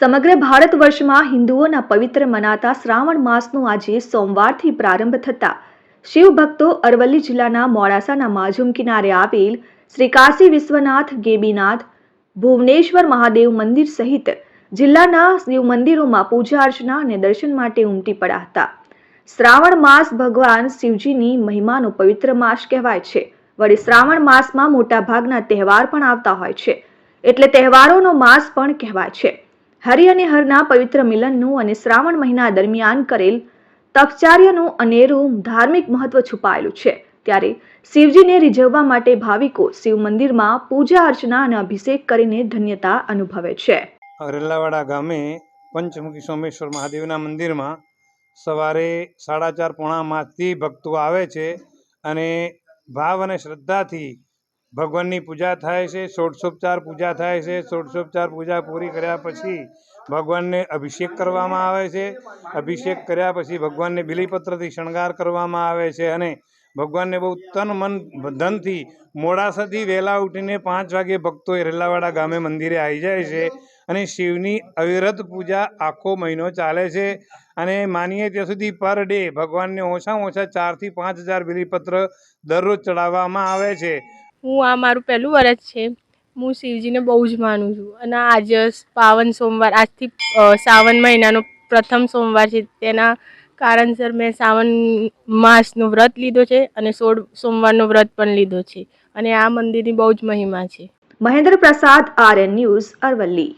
સમગ્ર ભારત વર્ષમાં હિન્દુઓના પવિત્ર મનાતા શ્રાવણ માસનો આજે સોમવારથી પ્રારંભ થતા. શિવ ભક્તો અરવલ્લી જિલ્લાના મોડાસાના માઝુમ કિનારે આવેલ શ્રી કાશી વિશ્વનાથ, ગેબીનાથ, ભુવનેશ્વર મહાદેવ મંદિર સહિત જિલ્લાના શિવ મંદિરોમાં પૂજા અર્ચના અને દર્શન માટે ઉમટી પડ્યા હતા. શ્રાવણ માસ ભગવાન શિવજીની મહિમાનો પવિત્ર માસ કહેવાય છે. વળી શ્રાવણ માસમાં મોટાભાગના તહેવાર પણ આવતા હોય છે. એટલે તહેવારોનો માસ પણ કહેવાય છે. હરિ અને હરના પવિત્ર મિલનનું અને શ્રાવણ મહિના દરમિયાન કરેલ તપચાર્યનું અનેરું ધાર્મિક મહત્વ છુપાયેલું છે. ત્યારે શિવજીને રીઝવવા માટે ભાવિકો શિવ મંદિરમાં પૂજા અર્ચના અને અભિષેક કરીને ધન્યતા અનુભવે છે. રેલાવાડા ગામે પંચમુખી સોમેશ્વર મહાદેવના મંદિરમાં સવારે સાડા ચાર પોણા માસથી ભક્તો આવે છે અને ભાવ અને શ્રદ્ધાથી ભગવાનની પૂજા થાય છે, ષોડશોપચાર પૂજા થાય છે, ષોડશોપચાર પૂજા પૂરી કર્યા પછી ભગવાનને અભિષેક કરવામાં આવે છે. અભિષેક કર્યા પછી ભગવાનને બિલીપત્રથી શણગાર કરવામાં આવે છે અને ભગવાનને બહુ તન મન ધનથી મોડાસાથી વહેલા ઉઠીને પાંચ વાગે ભક્તો રેલાવાડા ગામે મંદિરે આવી જાય છે અને શિવની અવિરત પૂજા આખો મહિનો ચાલે છે અને માનીએ ત્યાં સુધી પર ડે ભગવાનને ઓછામાં ઓછા ચારથી પાંચ હજાર બિલીપત્ર દરરોજ ચડાવવામાં આવે છે. હું આ મારું પહેલું વરસ છે. હું શિવજીને બહુ જ માનું છું. અને આજે પાવન સોમવાર, આજથી શ્રાવણ મહિનાનો પ્રથમ સોમવાર છે. તેના કારણસર મેં શ્રાવણ માસનો વ્રત લીધો છે અને સોળ સોમવારનો વ્રત પણ લીધો છે. અને આ મંદિરની બહુ જ મહિમા છે. મહેન્દ્ર પ્રસાદ આર્યન ન્યૂઝ, અરવલ્લી.